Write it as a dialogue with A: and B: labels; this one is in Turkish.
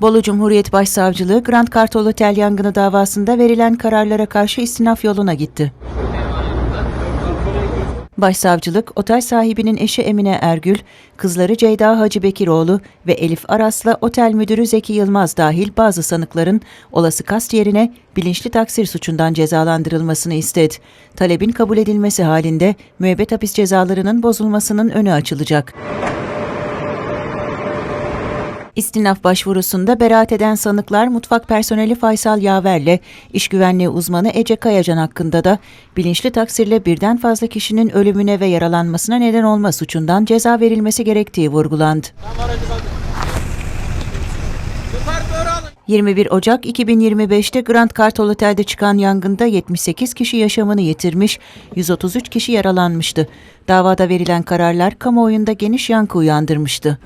A: Bolu Cumhuriyet Başsavcılığı Grand Kartal Otel yangını davasında verilen kararlara karşı istinaf yoluna gitti. Başsavcılık, otel sahibinin eşi Emine Ergül, kızları Ceyda Hacı Bekiroğlu ve Elif Aras'la otel müdürü Zeki Yılmaz dahil bazı sanıkların olası kast yerine bilinçli taksir suçundan cezalandırılmasını istedi. Talebin kabul edilmesi halinde müebbet hapis cezalarının bozulmasının önü açılacak. İstinaf başvurusunda beraat eden sanıklar mutfak personeli Faysal Yaver'le iş güvenliği uzmanı Ece Kayacan hakkında da bilinçli taksirle birden fazla kişinin ölümüne ve yaralanmasına neden olma suçundan ceza verilmesi gerektiği vurgulandı. 21 Ocak 2025'te Grand Kartal Otel'de çıkan yangında 78 kişi yaşamını yitirmiş, 133 kişi yaralanmıştı. Davada verilen kararlar kamuoyunda geniş yankı uyandırmıştı.